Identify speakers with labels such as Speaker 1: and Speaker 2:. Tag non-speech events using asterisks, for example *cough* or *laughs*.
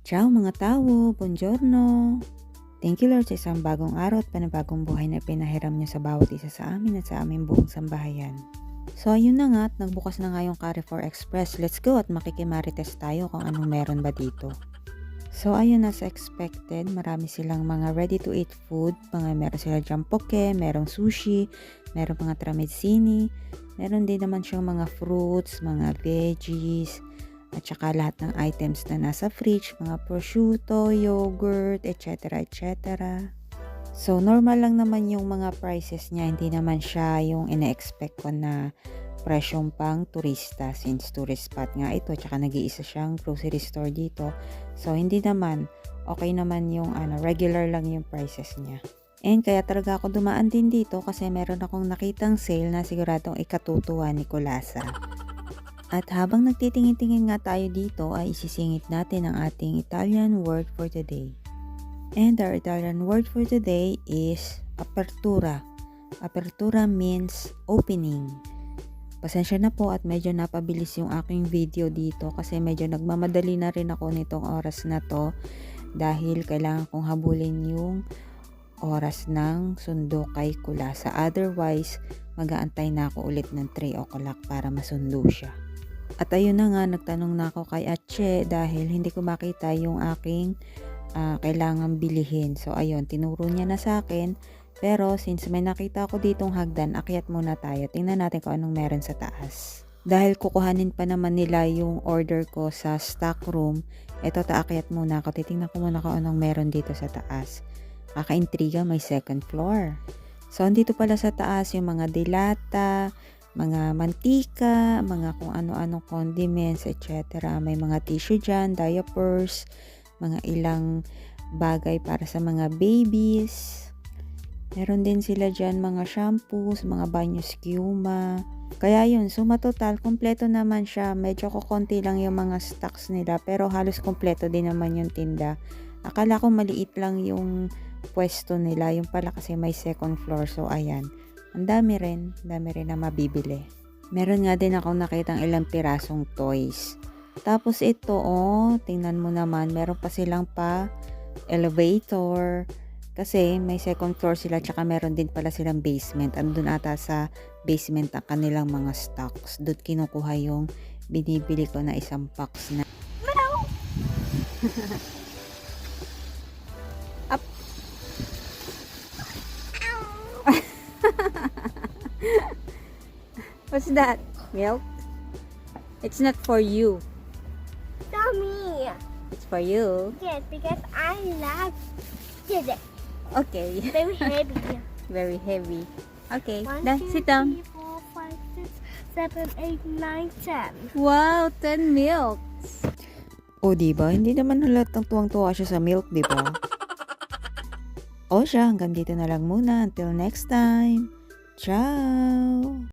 Speaker 1: Ciao mga tao, buongiorno. Thank you Lord sa isang bagong araw at panibagong buhay na pinahiram niyo sa bawat isa sa amin at sa aming buong sambahayan. So ayun na nga at nagbukas na nga yung Carrefour Express. Let's go at makikimarites tayo kung anong meron ba dito. So ayun as expected, marami silang mga ready to eat food. Mga meron sila dyan poke, merong sushi, meron mga tramezzini, meron din naman siyang mga fruits, mga veggies, at saka lahat ng items na nasa fridge, mga prosciutto, yogurt, etc. etc. So, normal lang naman yung mga prices niya. Hindi naman siya yung ina-expect ko na presyong pang turista since tourist spot nga ito. Tsaka nag-iisa siyang grocery store dito. So, hindi naman. Okay naman yung ano, regular lang yung prices niya. And kaya talaga ako dumaan din dito kasi meron akong nakitang sale na siguradong ikatutuwa ni Kulasa. At habang nagtitingin-tingin nga tayo dito ay isisingit natin ang ating Italian word for today. And our Italian word for today is apertura. Apertura means opening. Pasensya na po at medyo napabilis yung aking video dito kasi medyo nagmamadali na rin ako nitong oras na to dahil kailangan kong habulin yung oras ng sundo kay Kulasa. Otherwise, mag-aantay na ako ulit ng 3 o'clock para masundo siya. At ayun na nga, nagtanong na ako kay Ache dahil hindi ko makita yung aking uh, kailangan bilihin. So ayun, tinuro niya na sa akin. Pero since may nakita ako ditong hagdan, akyat muna tayo. Tingnan natin kung anong meron sa taas. Dahil kukuhanin pa naman nila yung order ko sa stock room, eto taakyat muna ako. Titingnan ko muna kung anong meron dito sa taas. Kakaintriga, may second floor. So, andito pala sa taas yung mga dilata, mga mantika, mga kung ano-anong condiments, etc. May mga tissue dyan, diapers, mga ilang bagay para sa mga babies. Meron din sila dyan mga shampoos, mga banyo sciuma. Kaya yun, suma total, kompleto naman siya. Medyo kukonti lang yung mga stocks nila, pero halos kompleto din naman yung tinda. Akala ko maliit lang yung pwesto nila, yung pala kasi may second floor, so ayan. Ang dami rin, dami rin na mabibili. Meron nga din ako nakitang ilang pirasong toys. Tapos ito, oh, tingnan mo naman, meron pa silang pa elevator. Kasi may second floor sila, tsaka meron din pala silang basement. Andun ata sa basement ang kanilang mga stocks. Doon kinukuha yung binibili ko na isang box na. Up. *laughs* What's that? Milk? It's not for you.
Speaker 2: Mommy.
Speaker 1: It's for you.
Speaker 2: Yes, because I love it.
Speaker 1: Okay.
Speaker 2: Very *laughs* heavy.
Speaker 1: Very heavy. Okay.
Speaker 2: One,
Speaker 1: Done.
Speaker 2: two,
Speaker 1: Sit down.
Speaker 2: three, four, five, six, seven, eight, nine, ten.
Speaker 1: Wow, 10 milks. O, di ba? Hindi naman halatang tuwang-tuwa siya sa milk, di ba? o siya, hanggang dito na lang muna. Until next time. Ciao!